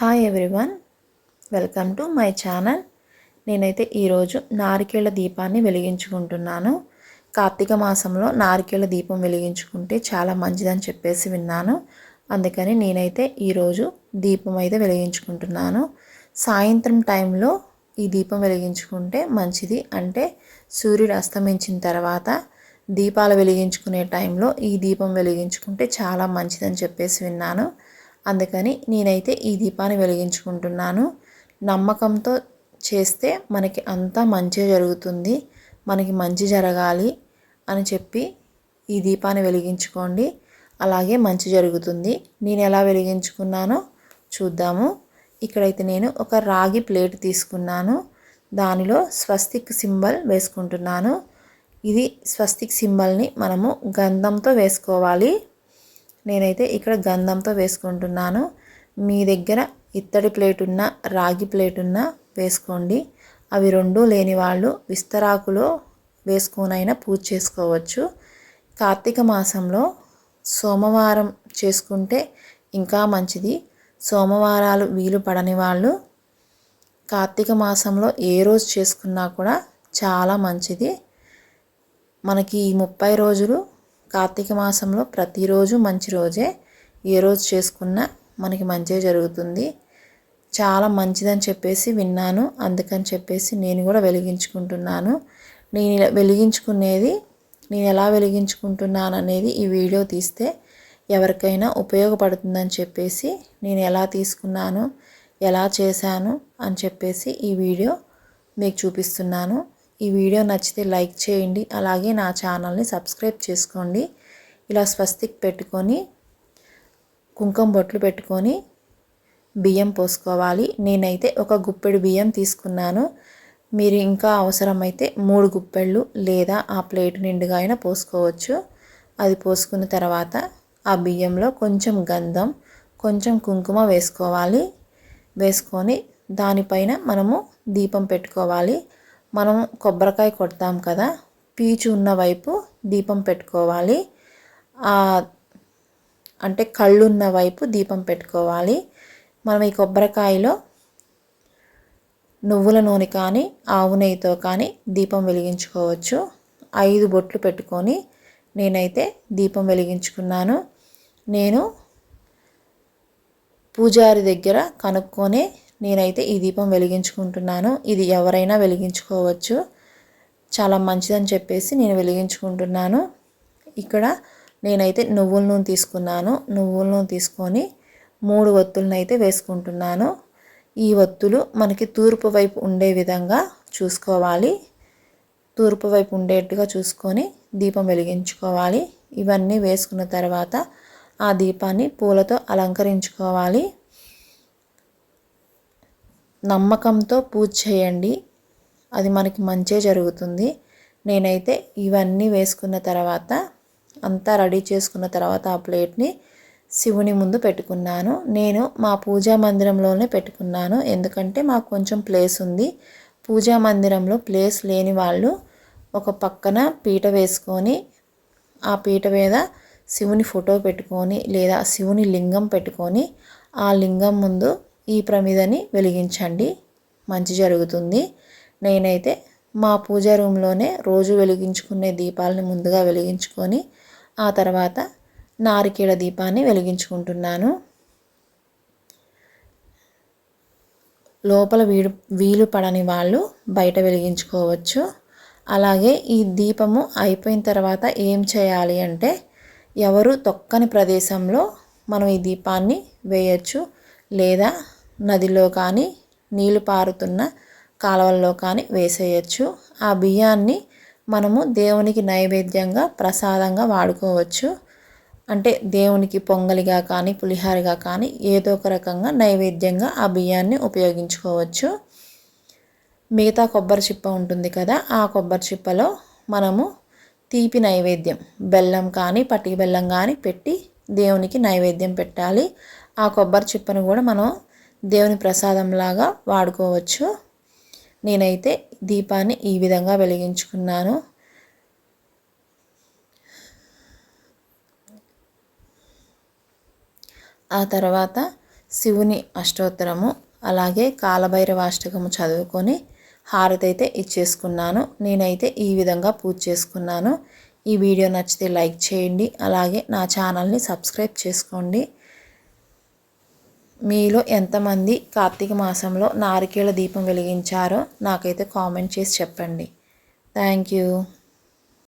Hi everyone welcome to my channel నేనైతే ఈరోజు నారికేళ దీపాన్ని వెలిగించుకుంటున్నాను. కార్తీక మాసంలో నారికేళ దీపం వెలిగించుకుంటే చాలా మంచిదని చెప్పేసి విన్నాను. అందుకని నేనైతే ఈరోజు దీపం అయితే వెలిగించుకుంటున్నాను. సాయంత్రం టైంలో ఈ దీపం వెలిగించుకుంటే మంచిది. అంటే సూర్యుడు అస్తమించిన తర్వాత దీపాలు వెలిగించుకునే టైంలో ఈ దీపం వెలిగించుకుంటే చాలా మంచిదని చెప్పేసి విన్నాను. అందుకని నేనైతే ఈ దీపాన్ని వెలిగించుకుంటున్నాను. నమ్మకంతో చేస్తే మనకి అంతా మంచి జరుగుతుంది. మనకి మంచి జరగాలి అని చెప్పి ఈ దీపాన్ని వెలిగించుకోండి. అలాగే మంచి జరుగుతుంది. నేను ఎలా వెలిగించుకున్నానో చూద్దాము. ఇక్కడైతే నేను ఒక రాగి ప్లేట్ తీసుకున్నాను. దానిలో స్వస్తిక్ సింబల్ వేసుకుంటున్నాను. ఇది స్వస్తిక్ సింబల్ని మనము గంధంతో వేసుకోవాలి. నేనైతే ఇక్కడ గంధంతో వేసుకుంటున్నాను. మీ దగ్గర ఇత్తడి ప్లేట్ ఉన్న రాగి ప్లేట్ ఉన్న వేసుకోండి. అవి రెండు లేని వాళ్ళు విస్తరాకులో వేసుకొనైనా పూజ చేసుకోవచ్చు. కార్తీక మాసంలో సోమవారం చేసుకుంటే ఇంకా మంచిది. సోమవారాలు వీలు పడని వాళ్ళు కార్తీక మాసంలో ఏ రోజు చేసుకున్నా కూడా చాలా మంచిది. మనకి ఈ ముప్పై రోజులు కార్తీక మాసంలో ప్రతిరోజు మంచి రోజే. ఏ రోజు చేసుకున్నా మనకి మంచి జరుగుతుంది. చాలా మంచిదని చెప్పేసి విన్నాను. అందుకని చెప్పేసి నేను కూడా వెలిగించుకుంటున్నాను. నేను వెలిగించుకునేది నేను ఎలా వెలిగించుకుంటున్నాను అనేది ఈ వీడియో తీస్తే ఎవరికైనా ఉపయోగపడుతుందని చెప్పేసి నేను ఎలా తీసుకున్నాను ఎలా చేశాను అని చెప్పేసి ఈ వీడియో మీకు చూపిస్తున్నాను. ఈ వీడియో నచ్చితే లైక్ చేయండి. అలాగే నా ఛానల్ని సబ్స్క్రైబ్ చేసుకోండి. ఇలా స్వస్తిక్ పెట్టుకొని కుంకుమ బొట్లు పెట్టుకొని బియ్యం పోసుకోవాలి. నేనైతే ఒక గుప్పెడు బియ్యం తీసుకున్నాను. మీరు ఇంకా అవసరమైతే మూడు గుప్పెళ్ళు లేదా ఆ ప్లేట్ నిండుగా అయినా పోసుకోవచ్చు. అది పోసుకున్న తర్వాత ఆ బియ్యంలో కొంచెం గంధం కొంచెం కుంకుమ వేసుకోవాలి. వేసుకొని దానిపైన మనము దీపం పెట్టుకోవాలి. మనం కొబ్బరికాయ కొడతాం కదా పీచు ఉన్న వైపు దీపం పెట్టుకోవాలి. అంటే కళ్ళున్న వైపు దీపం పెట్టుకోవాలి. మనం ఈ కొబ్బరికాయలో నువ్వుల నూనె కానీ ఆవు నెయ్యితో కానీ దీపం వెలిగించుకోవచ్చు. ఐదు బొట్లు పెట్టుకొని నేనైతే దీపం వెలిగించుకున్నాను. నేను పూజారి దగ్గర కనుక్కొని నేనైతే ఈ దీపం వెలిగించుకుంటున్నాను. ఇది ఎవరైనా వెలిగించుకోవచ్చు. చాలా మంచిదని చెప్పేసి నేను వెలిగించుకుంటున్నాను. ఇక్కడ నేనైతే నువ్వుల నూనె తీసుకున్నాను. నువ్వుల నూనె తీసుకొని మూడు ఒత్తులను అయితే వేసుకుంటున్నాను. ఈ ఒత్తులు మనకి తూర్పు వైపు ఉండే విధంగా చూసుకోవాలి. తూర్పు వైపు ఉండేట్టుగా చూసుకొని దీపం వెలిగించుకోవాలి. ఇవన్నీ వేసుకున్న తర్వాత ఆ దీపాన్ని పూలతో అలంకరించుకోవాలి. నమ్మకంతో పూజ చేయండి. అది మనకి మంచే జరుగుతుంది. నేనైతే ఇవన్నీ వేసుకున్న తర్వాత అంతా రెడీ చేసుకున్న తర్వాత ఆ ప్లేట్ని శివుని ముందు పెట్టుకున్నాను. నేను మా పూజా మందిరంలోనే పెట్టుకున్నాను. ఎందుకంటే మాకు కొంచెం ప్లేస్ ఉంది. పూజా మందిరంలో ప్లేస్ లేని వాళ్ళు ఒక పక్కన పీట వేసుకొని ఆ పీట మీద శివుని ఫోటో పెట్టుకొని లేదా శివుని లింగం పెట్టుకొని ఆ లింగం ముందు ఈ ప్రమిదని వెలిగించండి. మంచి జరుగుతుంది. నేనైతే మా పూజ రూమ్లోనే రోజు వెలిగించుకునే దీపాలను ముందుగా వెలిగించుకొని ఆ తర్వాత నారికేళ దీపాన్ని వెలిగించుకుంటున్నాను. లోపల వీడు వీలు పడని వాళ్ళు బయట వెలిగించుకోవచ్చు. అలాగే ఈ దీపము అయిపోయిన తర్వాత ఏం చేయాలి అంటే ఎవరు తొక్కని ప్రదేశంలో మనం ఈ దీపాన్ని వేయచ్చు. లేదా నదిలో కానీ నీళ్ళు పారుతున్న కాలువల్లో కానీ వేసేయచ్చు. ఆ బియ్యాన్ని మనము దేవునికి నైవేద్యంగా ప్రసాదంగా వాడుకోవచ్చు. అంటే దేవునికి పొంగలిగా కానీ పులిహారగా కానీ ఏదో ఒక రకంగా నైవేద్యంగా ఆ బియ్యాన్ని ఉపయోగించుకోవచ్చు. మిగతా కొబ్బరి చిప్ప ఉంటుంది కదా ఆ కొబ్బరి చిప్పలో మనము తీపి నైవేద్యం బెల్లం కానీ పట్టి బెల్లం కానీ పెట్టి దేవునికి నైవేద్యం పెట్టాలి. ఆ కొబ్బరి చిప్పను కూడా మనం దేవుని ప్రసాదంలాగా వాడుకోవచ్చు. నేనైతే దీపాన్ని ఈ విధంగా వెలిగించుకున్నాను. ఆ తర్వాత శివుని అష్టోత్తరము అలాగే కాలభైరవ అష్టకము చదువుకొని హారతి అయితే ఇచ్చేసుకున్నాను. నేనైతే ఈ విధంగా పూజ చేసుకున్నాను. ఈ వీడియో నచ్చితే లైక్ చేయండి అలాగే నా ఛానల్ని సబ్స్క్రైబ్ చేసుకోండి. మీలో ఎంతమంది కార్తీక మాసంలో నారికేళ దీపం వెలిగించారో నాకైతే కామెంట్ చేసి చెప్పండి. Thank you.